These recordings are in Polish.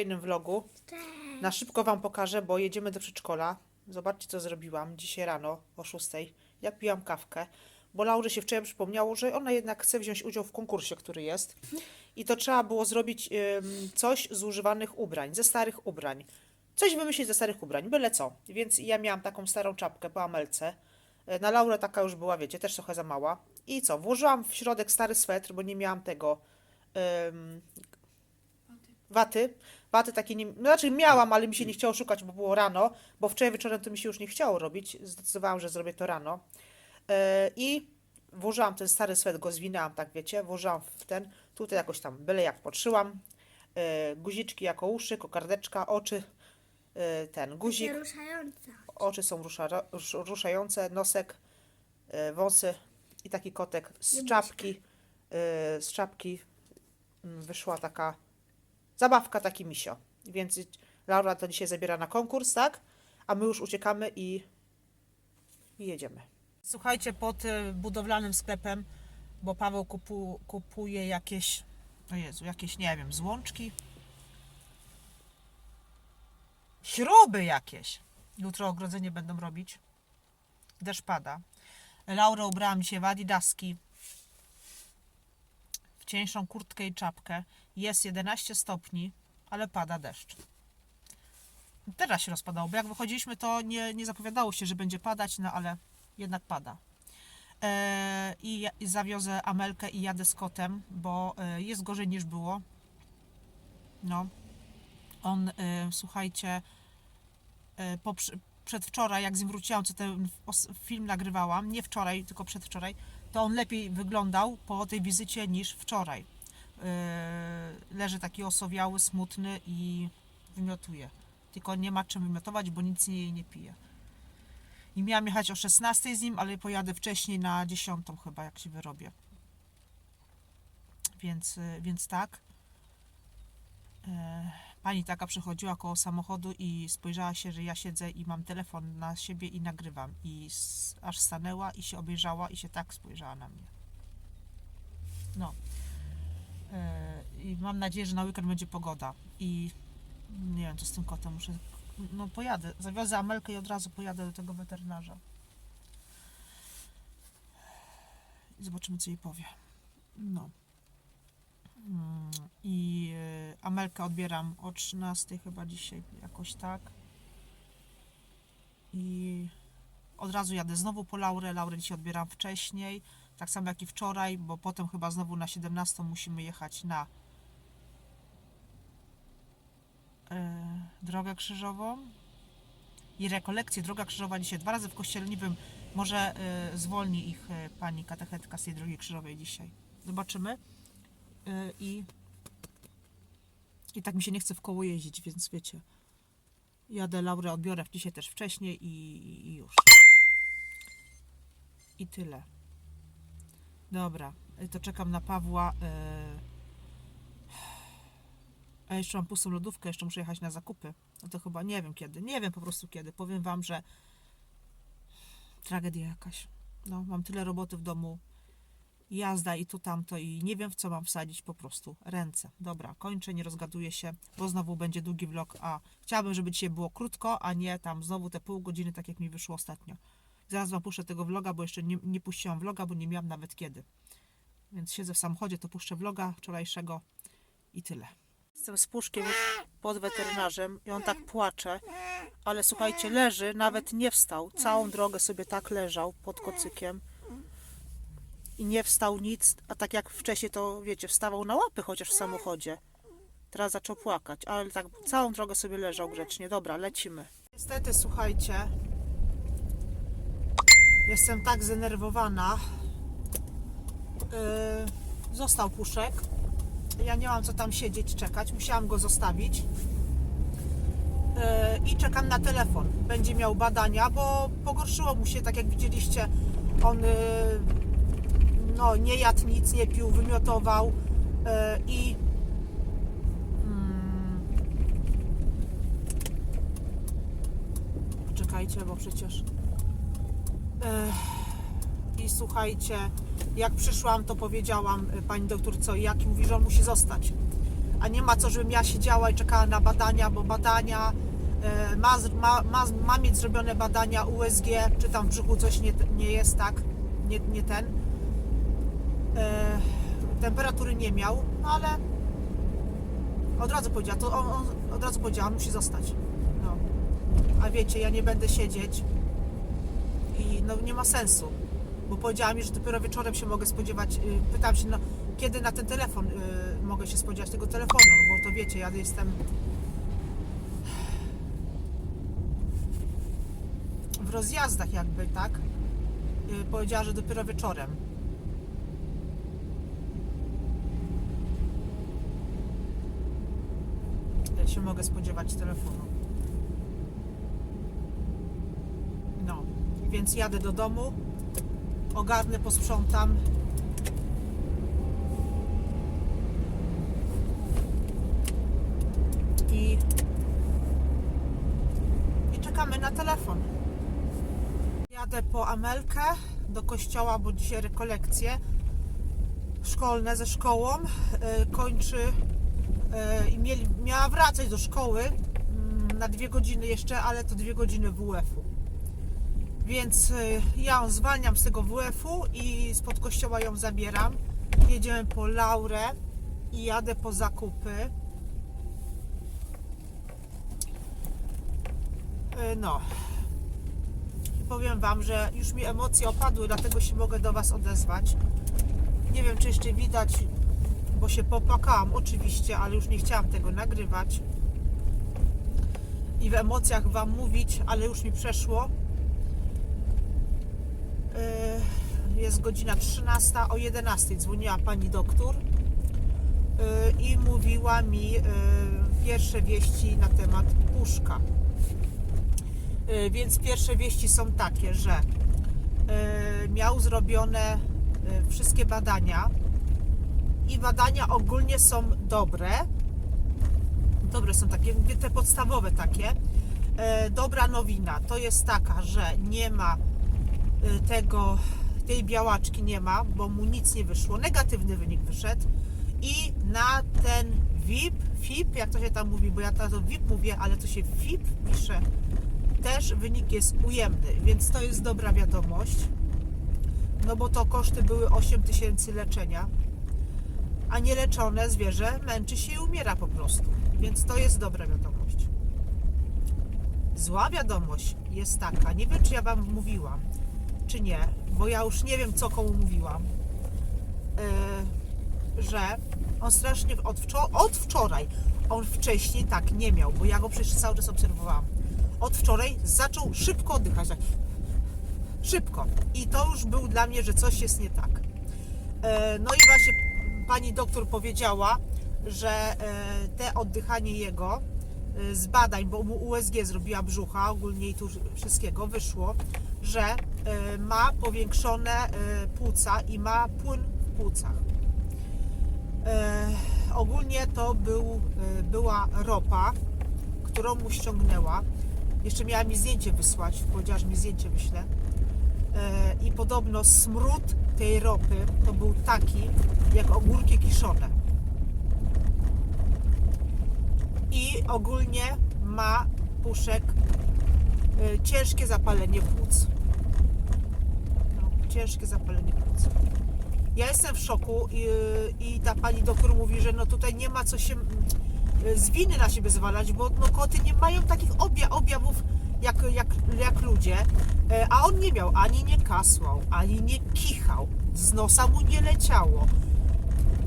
kolejnym vlogu. Na szybko Wam pokażę, bo jedziemy do przedszkola. Zobaczcie, co zrobiłam dzisiaj rano o 6. Jak piłam kawkę. Bo Laurze się wczoraj przypomniało, że ona jednak chce wziąć udział w konkursie, który jest. I to trzeba było zrobić coś z używanych ubrań, ze starych ubrań. Coś wymyślić ze starych ubrań, byle co. Więc ja miałam taką starą czapkę po Amelce. E, Na Laurę taka już była, wiecie, też trochę za mała. I co? Włożyłam w środek stary swetr, bo nie miałam tego waty. Waty takiej nie... Znaczy miałam, ale mi się nie chciało szukać, bo było rano, bo wczoraj wieczorem to mi się już nie chciało robić. Zdecydowałam, że zrobię to rano. E, I włożyłam ten stary swet, go zwinęłam, tak wiecie, włożyłam w ten, tutaj jakoś tam byle jak podszyłam. E, Guziczki jako uszy, kokardeczka, oczy, e, ten guzik. ruszająca. Oczy są rusza, rusz- ruszające, nosek, e, wąsy i taki kotek z czapki. e, Z czapki mm, wyszła taka zabawka, taki misio. Więc Laura to dzisiaj zabiera na konkurs, tak? A my już uciekamy i, i jedziemy. Słuchajcie, pod e, budowlanym sklepem, bo Paweł kupu, kupuje jakieś, o Jezu, jakieś, nie wiem, złączki. Śruby jakieś. Jutro ogrodzenie będą robić. Deszcz pada. Laurę ubrałam dzisiaj w adidaski. Cieńszą kurtkę i czapkę. Jest 11 stopni, ale pada deszcz. Teraz się rozpadało, bo jak wychodziliśmy, to nie, nie zapowiadało się, że będzie padać, no ale jednak pada. E, i, I zawiozę Amelkę i jadę z kotem, bo e, jest gorzej niż było. No. On, e, słuchajcie, e, poprze- przedwczoraj, jak z nim wróciłam, co ten film nagrywałam, nie wczoraj, tylko przedwczoraj, to on lepiej wyglądał po tej wizycie niż wczoraj. E, leży taki osowiały, smutny i wymiotuje. Tylko nie ma czym wymiotować, bo nic jej nie pije. I miałam jechać o 16 z nim, ale pojadę wcześniej na 10 chyba, jak się wyrobię. Więc, y, więc tak. E, Pani taka przychodziła koło samochodu i spojrzała się, że ja siedzę i mam telefon na siebie i nagrywam. I aż stanęła i się obejrzała i się tak spojrzała na mnie. No. E, I mam nadzieję, że na weekend będzie pogoda. I nie wiem, co z tym kotem muszę. No pojadę. Zawiozę Amelkę i od razu pojadę do tego weterynarza. I zobaczymy, co jej powie. No. Mm, I y, Amelkę odbieram o 13 chyba dzisiaj, jakoś tak. I od razu jadę znowu po Laurę. Laurę dzisiaj odbieram wcześniej, tak samo jak i wczoraj, bo potem chyba znowu na 17 musimy jechać na e, drogę krzyżową i rekolekcję. Droga krzyżowa dzisiaj dwa razy w kościele. Nie wiem, może e, zwolni ich e, pani katechetka z tej drogi krzyżowej dzisiaj. Zobaczymy. E, I, I tak mi się nie chce w koło jeździć, więc wiecie. Jadę Laurę, odbiorę dzisiaj też wcześniej i, i już. I tyle. Dobra, e, to czekam na Pawła. E, a jeszcze mam pustą lodówkę, jeszcze muszę jechać na zakupy. No to chyba nie wiem kiedy. Nie wiem po prostu kiedy. Powiem wam, że tragedia jakaś. No, mam tyle roboty w domu. Jazda i tu tamto i nie wiem w co mam wsadzić po prostu. Ręce. Dobra, kończę, nie rozgaduję się, bo znowu będzie długi vlog, a chciałabym, żeby dzisiaj było krótko, a nie tam znowu te pół godziny, tak jak mi wyszło ostatnio. Zaraz wam puszczę tego vloga, bo jeszcze nie, nie puściłam vloga, bo nie miałam nawet kiedy. Więc siedzę w samochodzie, to puszczę vloga wczorajszego i tyle. Jestem z puszkiem pod weterynarzem i on tak płacze, ale słuchajcie, leży, nawet nie wstał. Całą drogę sobie tak leżał pod kocykiem i nie wstał nic, a tak jak wcześniej to wiecie, wstawał na łapy chociaż w samochodzie. Teraz zaczął płakać, ale tak całą drogę sobie leżał grzecznie. Dobra, lecimy. Niestety, słuchajcie, jestem tak zdenerwowana. Yy, został puszek. Ja nie mam co tam siedzieć, czekać. Musiałam go zostawić. Yy, I czekam na telefon. Będzie miał badania, bo pogorszyło mu się, tak jak widzieliście. On yy, no, nie jadł nic, nie pił, wymiotował yy, i mm, poczekajcie, bo przecież yy, i słuchajcie, jak przyszłam, to powiedziałam y, pani doktor co i jak i mówi, że on musi zostać. a nie ma co, żebym ja siedziała i czekała na badania, bo badania e, ma, ma, ma, ma mieć zrobione badania USG, czy tam w brzuchu coś nie, nie jest tak, nie, nie ten. E, temperatury nie miał, no ale od razu powiedziała, to on, on od razu powiedziała, musi zostać. No. A wiecie, ja nie będę siedzieć i no nie ma sensu, bo powiedziała mi, że dopiero wieczorem się mogę spodziewać, y, pytam się, no, kiedy na ten telefon y, mogę się spodziewać tego telefonu, no bo to wiecie, ja jestem w rozjazdach jakby, tak? Y, powiedziała, że dopiero wieczorem. Ja się mogę spodziewać telefonu. No, więc jadę do domu, ogarnę, posprzątam. I, I czekamy na telefon. Jadę po Amelkę do kościoła, bo dzisiaj rekolekcje szkolne ze szkołą e, kończy i mieli, miała wracać do szkoły mm, na dwie godziny jeszcze, ale to dwie godziny WF-u. Więc y, ja ją zwalniam z tego WF-u i spod kościoła ją zabieram. Jedziemy po Laurę i jadę po zakupy. Y, No. I powiem Wam, że już mi emocje opadły, dlatego się mogę do Was odezwać. Nie wiem, czy jeszcze widać, bo się popłakałam oczywiście, ale już nie chciałam tego nagrywać. I w emocjach Wam mówić, ale już mi przeszło. Yy, jest godzina 13, o 11 dzwoniła pani doktor yy, i mówiła mi yy, pierwsze wieści na temat puszka. Więc pierwsze wieści są takie, że miał zrobione wszystkie badania i badania ogólnie są dobre. Dobre są takie, te podstawowe takie. Yy, Dobra nowina to jest taka, że nie ma y, tego, tej białaczki nie ma, bo mu nic nie wyszło. Negatywny wynik wyszedł. I na ten VIP, FIP, jak to się tam mówi, bo ja to VIP mówię, ale to się FIP pisze, też wynik jest ujemny, więc to jest dobra wiadomość. No bo to koszty były 8 tysięcy leczenia, a nieleczone zwierzę męczy się i umiera po prostu. Więc to jest dobra wiadomość. Zła wiadomość jest taka, nie wiem czy ja Wam mówiłam, czy nie, bo ja już nie wiem co komu mówiłam, yy, że on strasznie od, wczor- od wczoraj, on wcześniej tak nie miał, bo ja go przecież cały czas obserwowałam. Od wczoraj zaczął szybko oddychać, tak szybko. I to już był dla mnie, że coś jest nie tak. E, No i właśnie pani doktor powiedziała, że e, te oddychanie jego e, z badań, bo mu USG zrobiła brzucha, ogólnie i tu wszystkiego wyszło, że e, ma powiększone płuca i ma płyn w płucach. Ogólnie to był, była ropa, którą mu ściągnęła. Jeszcze miała mi zdjęcie wysłać, powiedziała, że mi zdjęcie wyśle. E, I podobno smród tej ropy to był taki, jak ogórki kiszone. I ogólnie ma puszek e, ciężkie zapalenie płuc. No, ciężkie zapalenie płuc. Ja jestem w szoku i, i ta pani doktor mówi, że no tutaj nie ma co się mm, z winy na siebie zwalać, bo no koty nie mają takich obja, objawów jak, jak, jak ludzie, E, a on nie miał, ani nie kasłał, ani nie kichał, z nosa mu nie leciało.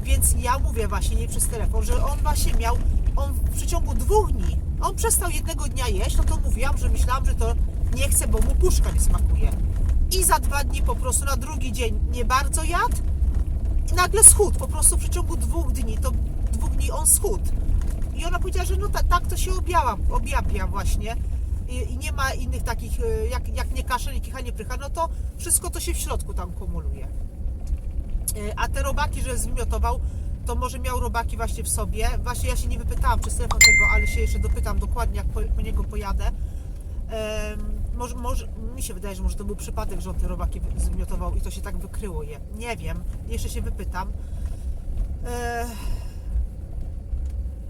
Więc ja mówię właśnie nie przez telefon, że on właśnie miał, on w przeciągu dwóch dni, on przestał jednego dnia jeść, no to mówiłam, że myślałam, że to nie chce, bo mu puszka nie smakuje. I za dwa dni po prostu na drugi dzień nie bardzo jadł, i nagle schudł, po prostu w przeciągu dwóch dni, to dwóch dni on schudł. I ona powiedziała, że no tak, tak to się objawia, objawia właśnie. I, nie ma innych takich, y, jak, jak nie kaszel, nie kichanie, prycha, no to wszystko to się w środku tam kumuluje. Y, A te robaki, że zwymiotował, to może miał robaki właśnie w sobie. Właśnie ja się nie wypytałam przez telefon tego, ale się jeszcze dopytam dokładnie, jak po, po niego pojadę. Może, może, mi się wydaje, że może to był przypadek, że on te robaki zwymiotował i to się tak wykryło je. Nie wiem, jeszcze się wypytam. E,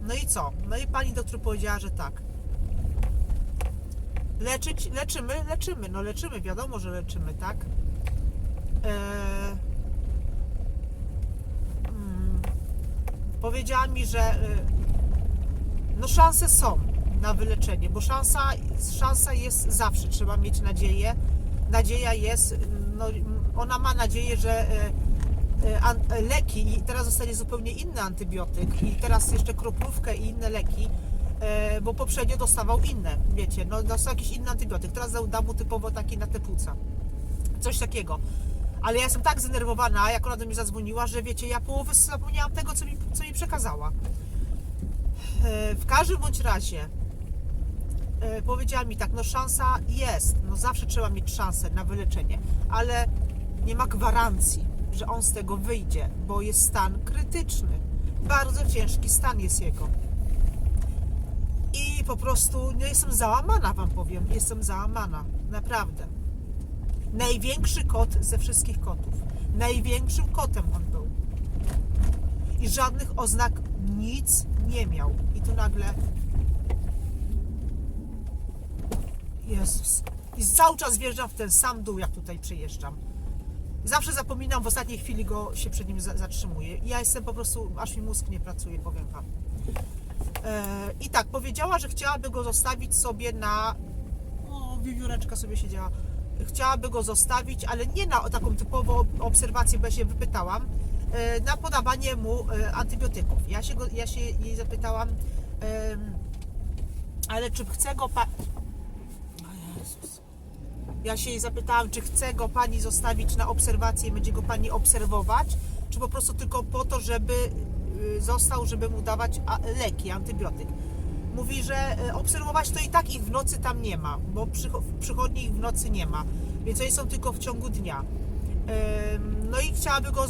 No i co? No i pani doktor powiedziała, że tak. Leczyć, leczymy, leczymy, no leczymy, wiadomo, że leczymy, tak? Eee, mm, powiedziała mi, że y, no szanse są na wyleczenie, bo szansa, szansa jest zawsze, trzeba mieć nadzieję. Nadzieja jest, no, ona ma nadzieję, że y, y, leki i teraz zostanie zupełnie inny antybiotyk i teraz jeszcze kroplówkę i inne leki, e, bo poprzednio dostawał inne, wiecie, no dostał jakiś inny antybiotyk, teraz dał mu typowo taki na te płuca, coś takiego. Ale ja jestem tak zdenerwowana, jak ona do mnie zadzwoniła, że wiecie, ja połowę zapomniałam tego, co mi, co mi przekazała. E, W każdym bądź razie e, powiedziała mi tak, no szansa jest, no zawsze trzeba mieć szansę na wyleczenie, ale nie ma gwarancji, że on z tego wyjdzie, bo jest stan krytyczny. Bardzo ciężki stan jest jego. Po prostu no jestem załamana, wam powiem, jestem załamana, naprawdę. Największy kot ze wszystkich kotów. Największym kotem on był. I żadnych oznak nic nie miał. I tu nagle. Jezus. I cały czas wjeżdżam w ten sam dół, jak tutaj przyjeżdżam. Zawsze zapominam, w ostatniej chwili go się przed nim za- zatrzymuję. Ja jestem po prostu, aż mi mózg nie pracuje, powiem wam. E, I tak, powiedziała, że chciałaby go zostawić sobie na. O, wiewióreczka sobie siedziała. Chciałaby go zostawić, ale nie na taką typową obserwację, bo ja się wypytałam, e, na podawanie mu e, antybiotyków. Ja się, go, ja się jej zapytałam, ale czy chce go pa... O Jezus. Ja się jej zapytałam, czy chce go pani zostawić na obserwację i będzie go pani obserwować, czy po prostu tylko po to, żeby został, żeby mu dawać leki, antybiotyk. Mówi, że y, obserwować to i tak ich w nocy tam nie ma, bo przychodni ich w nocy nie ma, więc oni są tylko w ciągu dnia. No i chciałaby go y,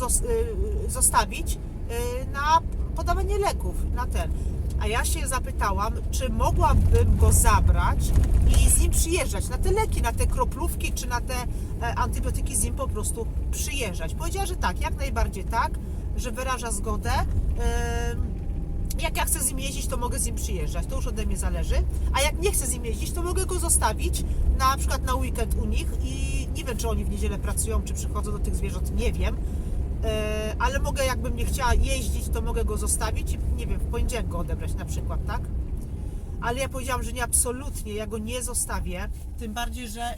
zostawić y, na podawanie leków, na ten. A ja się zapytałam, czy mogłabym go zabrać i z nim przyjeżdżać na te leki, na te kroplówki, czy na te e, antybiotyki z nim po prostu przyjeżdżać. Powiedziała, że tak, jak najbardziej tak, że wyraża zgodę. Jak ja chcę z nim jeździć, to mogę z nim przyjeżdżać, to już ode mnie zależy. A jak nie chcę z nim jeździć, to mogę go zostawić na przykład na weekend u nich i nie wiem, czy oni w niedzielę pracują, czy przychodzą do tych zwierząt, nie wiem. Ale mogę, jakbym nie chciała jeździć, to mogę go zostawić i nie wiem, w poniedziałek go odebrać na przykład, tak? Ale ja powiedziałam, że nie, absolutnie, ja go nie zostawię. Tym bardziej, że e,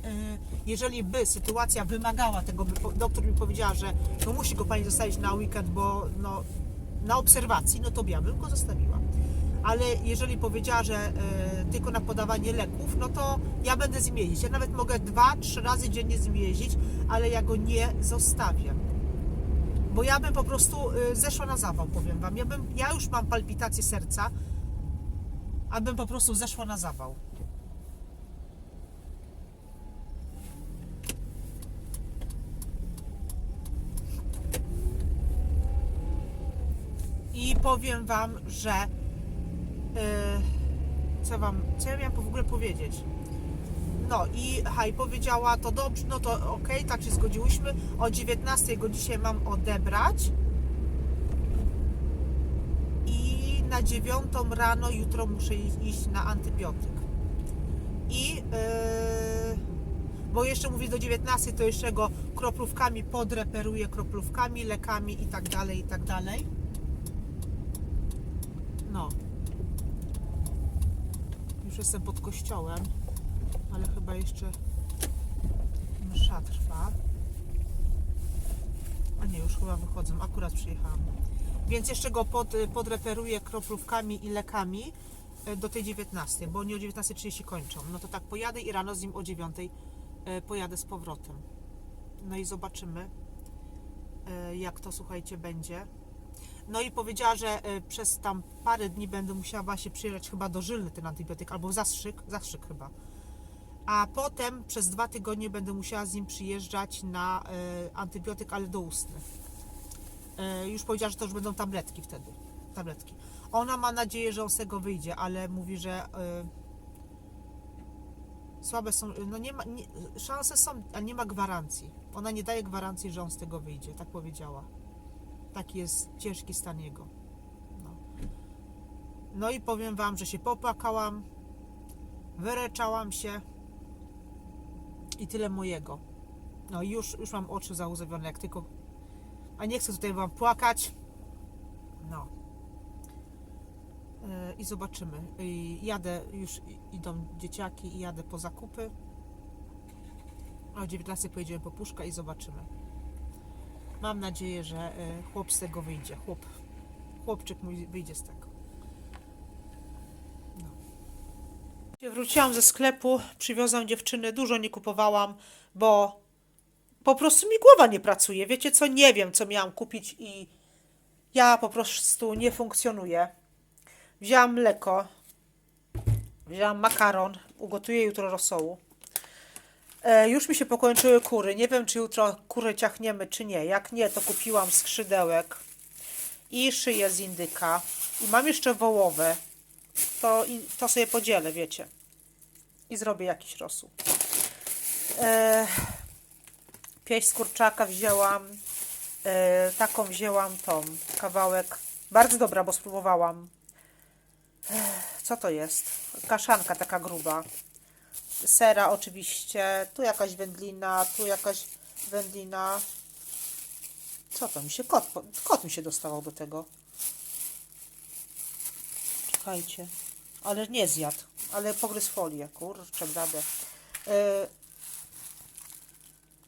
jeżeli by sytuacja wymagała tego, by doktor mi powiedziała, że no musi go pani zostawić na weekend, bo no, na obserwacji, no to ja bym go zostawiła. Ale jeżeli powiedziała, że e, tylko na podawanie leków, no to ja będę z. Ja nawet mogę dwa, trzy razy dziennie z ale ja go nie zostawię. Bo ja bym po prostu y, zeszła na zawał, powiem wam. Ja, bym, ja już mam palpitację serca, a bym po prostu zeszła na zawał. I powiem wam, że y, co wam, co ja miałam w ogóle powiedzieć? No i haj, powiedziała to dobrze, no to okej, tak się zgodziłyśmy. O 19 go dzisiaj mam odebrać. I na 9 rano jutro muszę iść na antybiotyk. I yy, bo jeszcze mówię do 19, to jeszcze go kroplówkami podreperuję, kroplówkami, lekami i tak dalej, i tak dalej. No. Już jestem pod kościołem ale chyba jeszcze msza trwa. A nie, już chyba wychodzę, akurat przyjechałam. Więc jeszcze go pod, podreperuję kroplówkami i lekami e, do tej 19, bo oni o 19.30 kończą. No to tak pojadę i rano z nim o 9 e, pojadę z powrotem. No i zobaczymy, e, jak to słuchajcie będzie. No i powiedziała, że przez tam parę dni będę musiała właśnie przyjechać chyba do Żylny ten antybiotyk, albo zastrzyk, zastrzyk chyba a potem przez dwa tygodnie będę musiała z nim przyjeżdżać na antybiotyk, ale doustny. E, już powiedziała, że to już będą tabletki wtedy. Tabletki. Ona ma nadzieję, że on z tego wyjdzie, ale mówi, że e, słabe są, no nie ma, nie, szanse są, ale nie ma gwarancji. Ona nie daje gwarancji, że on z tego wyjdzie, tak powiedziała. Taki jest ciężki stan jego. No. No i powiem Wam, że się popłakałam, wyreczałam się i tyle mojego. No już, już mam oczy załzawione, jak tylko... A nie chcę tutaj Wam płakać. No. Yy, I zobaczymy. I jadę, już idą dzieciaki i jadę po zakupy. A o 19 pojedziemy po puszka i zobaczymy. Mam nadzieję, że y, chłop z tego wyjdzie. Chłop, chłopczyk mój wyjdzie z tego. No. Wróciłam ze sklepu, przywiozłam dziewczyny, dużo nie kupowałam, bo po prostu mi głowa nie pracuje. Wiecie co? Nie wiem, co miałam kupić i ja po prostu nie funkcjonuję. Wzięłam mleko, wzięłam makaron, ugotuję jutro rosołu. E, już mi się pokończyły kury. Nie wiem, czy jutro kury ciachniemy, czy nie. Jak nie, to kupiłam skrzydełek i szyję z indyka. I mam jeszcze wołowe. To, to sobie podzielę, wiecie. I zrobię jakiś rosół. E, pieść z kurczaka wzięłam. E, taką wzięłam tą, kawałek. Bardzo dobra, bo spróbowałam. Co to jest? Kaszanka taka gruba sera oczywiście, tu jakaś wędlina, tu jakaś wędlina. Co to mi się kot, kot mi się dostawał do tego. Czekajcie. Ale nie zjadł, ale pogryzł folię, kurczę blade. Yy,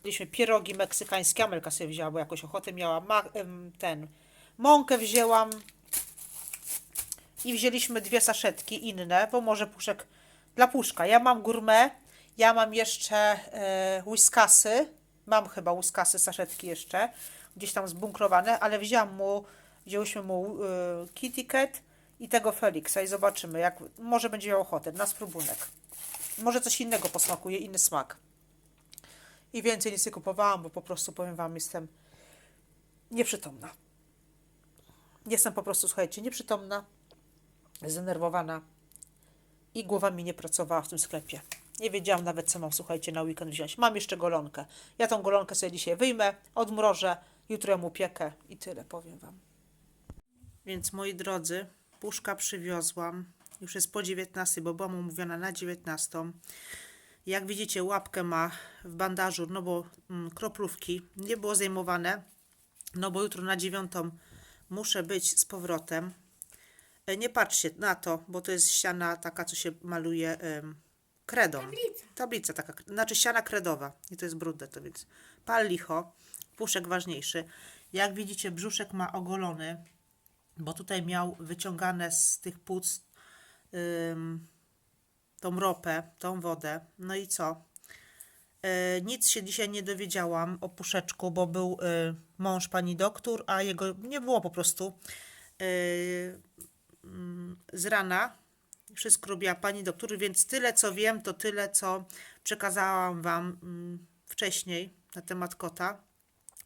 Mieliśmy pierogi meksykańskie, Amelka sobie wzięła, bo jakoś ochotę miała. Ma, ten, mąkę wzięłam i wzięliśmy dwie saszetki inne, bo może puszek dla puszka. Ja mam gourmet, ja mam jeszcze e, whiskasy, mam chyba whiskasy, saszetki jeszcze, gdzieś tam zbunkrowane, ale wziąłam mu, wzięłyśmy mu e, Kitty i tego Felixa i zobaczymy, jak może będzie miał ochotę na spróbunek. Może coś innego posmakuje, inny smak. I więcej nic nie kupowałam, bo po prostu powiem Wam, jestem nieprzytomna. Jestem po prostu, słuchajcie, nieprzytomna, zdenerwowana i głowa mi nie pracowała w tym sklepie. Nie wiedziałam nawet, co mam, słuchajcie, na weekend wziąć. Mam jeszcze golonkę. Ja tą golonkę sobie dzisiaj wyjmę, odmrożę, jutro ją upiekę i tyle, powiem Wam. Więc moi drodzy, puszka przywiozłam. Już jest po 19, bo byłam umówiona na 19. Jak widzicie, łapkę ma w bandażu, no bo mm, kroplówki nie było zajmowane, no bo jutro na 9 muszę być z powrotem. E, Nie patrzcie na to, bo to jest ściana taka, co się maluje em, kredą. Tablica. Tablica taka, znaczy ściana kredowa. I to jest brudne, to więc pal licho. Puszek ważniejszy. Jak widzicie, brzuszek ma ogolony, bo tutaj miał wyciągane z tych płuc ym, tą ropę, tą wodę. No i co? E, nic się dzisiaj nie dowiedziałam o puszeczku, bo był e, mąż pani doktor, a jego nie było po prostu. E, mm, z rana wszystko robiła pani doktor, więc tyle co wiem, to tyle co przekazałam wam mm, wcześniej na temat kota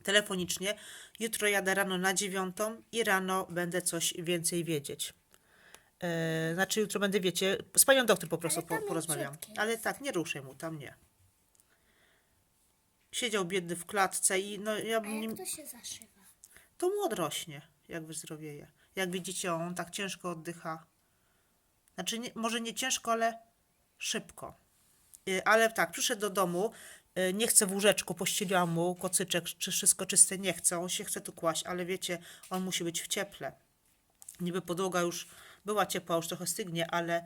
telefonicznie. Jutro jadę rano na dziewiątą i rano będę coś więcej wiedzieć. E, znaczy jutro będę, wiecie, z panią doktor po prostu po, porozmawiam. Ale tak, nie ruszaj mu, tam nie. Siedział biedny w klatce i no ja A bym nie, jak to się zaszywa? to mu odrośnie, jak wyzdrowieje. Jak widzicie, on tak ciężko oddycha. Znaczy, nie, może nie ciężko, ale szybko. Y, Ale tak, przyszedł do domu, y, nie chce w łóżeczku, pościeliłam mu kocyczek, czy wszystko czyste, nie chce, on się chce tu kłaść, ale wiecie, on musi być w cieple. Niby podłoga już była ciepła, już trochę stygnie, ale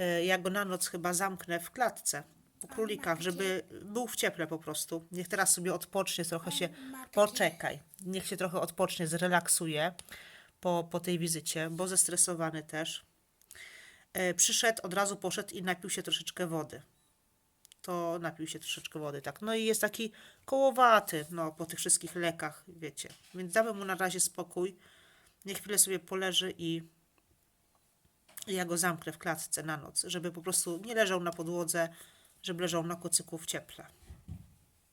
y, ja go na noc chyba zamknę w klatce u królikach, żeby był w cieple po prostu. Niech teraz sobie odpocznie, trochę się poczekaj. Niech się trochę odpocznie, zrelaksuje po, po tej wizycie, bo zestresowany też. E, przyszedł, od razu poszedł i napił się troszeczkę wody. To napił się troszeczkę wody, tak. No i jest taki kołowaty, no, po tych wszystkich lekach, wiecie. Więc damy mu na razie spokój. Niech chwilę sobie poleży i ja go zamknę w klatce na noc, żeby po prostu nie leżał na podłodze, żeby leżał na kocyku w cieple.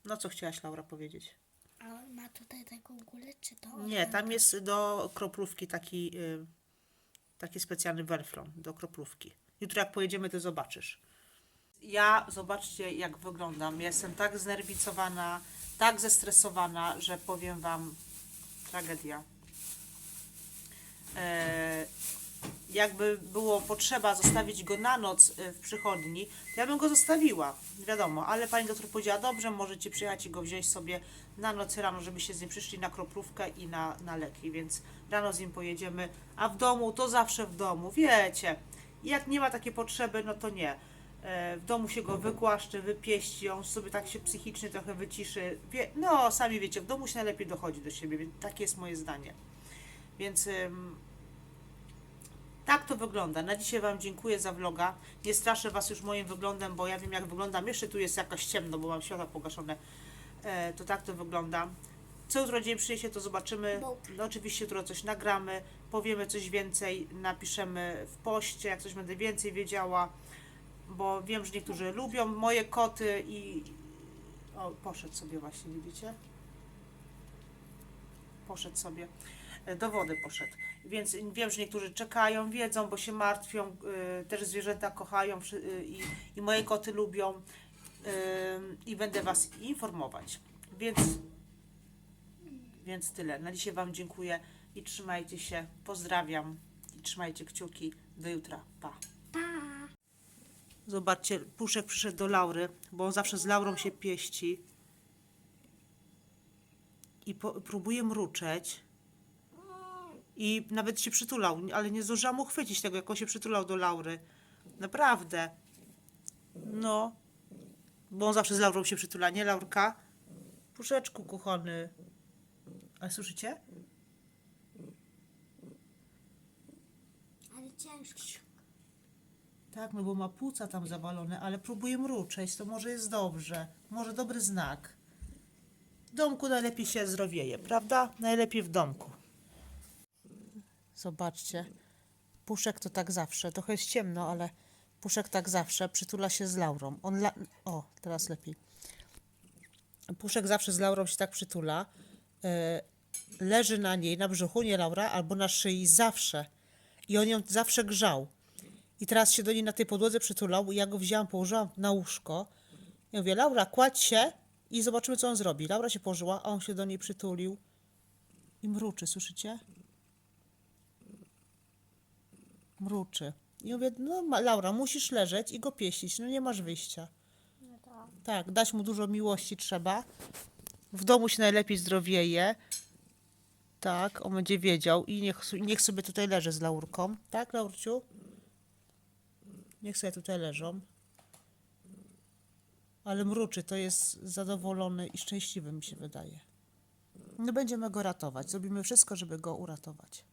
No co chciałaś, Laura, powiedzieć? A on ma tutaj taką kulę, czy to? Nie, tam jest do kroplówki taki, y, taki specjalny welflon do kroplówki. Jutro jak pojedziemy, to zobaczysz. Ja, zobaczcie jak wyglądam. Jestem tak znerwicowana, tak zestresowana, że powiem Wam tragedia. E, jakby było potrzeba zostawić go na noc y, w przychodni, to ja bym go zostawiła, wiadomo, ale pani doktor powiedziała, dobrze, możecie przyjechać i go wziąć sobie na noc rano, żeby się z nim przyszli na kroplówkę i na, na leki, więc rano z nim pojedziemy, a w domu to zawsze w domu, wiecie, jak nie ma takiej potrzeby, no to nie. E, W domu się go wykłaszczy, wypieści, on sobie tak się psychicznie trochę wyciszy. Wie, no, sami wiecie, w domu się najlepiej dochodzi do siebie, więc takie jest moje zdanie. Więc tak to wygląda. Na dzisiaj Wam dziękuję za vloga. Nie straszę Was już moim wyglądem, bo ja wiem jak wyglądam. Jeszcze tu jest jakaś ciemno, bo mam światła pogaszone. E, to tak to wygląda. Co jutro dzień przyniesie, to zobaczymy. No, oczywiście jutro coś nagramy, powiemy coś więcej, napiszemy w poście, jak coś będę więcej wiedziała, bo wiem, że niektórzy lubią moje koty i... O, poszedł sobie właśnie, widzicie? Poszedł sobie. E, Do wody poszedł. Więc wiem, że niektórzy czekają, wiedzą, bo się martwią, y, też zwierzęta kochają y, i, i moje koty lubią i będę Was informować. Więc, więc tyle. Na dzisiaj Wam dziękuję i trzymajcie się. Pozdrawiam i trzymajcie kciuki. Do jutra. Pa. Pa! Zobaczcie, Puszek przyszedł do Laury, bo on zawsze z Laurą się pieści. I po, próbuje mruczeć. I nawet się przytulał, ale nie zdążyłam uchwycić tego, jak on się przytulał do Laury. Naprawdę. No. Bo on zawsze z Laurą się przytula, nie Laurka? Puszeczku, kochany. Ale słyszycie? Ale ciężko. Tak, no bo ma płuca tam zawalone, ale próbuje mruczeć, to może jest dobrze. Może dobry znak. W domku najlepiej się zdrowieje, prawda? Najlepiej w domku. Zobaczcie. Puszek to tak zawsze. Trochę jest ciemno, ale Puszek tak zawsze przytula się z Laurą. On la... O, teraz lepiej. Puszek zawsze z Laurą się tak przytula. E, leży na niej, na brzuchu, nie Laura, albo na szyi zawsze. I on ją zawsze grzał. I teraz się do niej na tej podłodze przytulał. i Ja go wzięłam, położyłam na łóżko. Ja mówię, Laura, kładź się i zobaczymy, co on zrobi. Laura się położyła, a on się do niej przytulił i mruczy, słyszycie? Mruczy. I mówię, no Laura, musisz leżeć i go pieścić, no nie masz wyjścia. No to Tak, dać mu dużo miłości trzeba. W domu się najlepiej zdrowieje. Tak, on będzie wiedział i niech, niech sobie tutaj leży z Laurką. Tak, Laurciu? Niech sobie tutaj leżą. Ale mruczy, to jest zadowolony i szczęśliwy mi się wydaje. No będziemy go ratować. Zrobimy wszystko, żeby go uratować.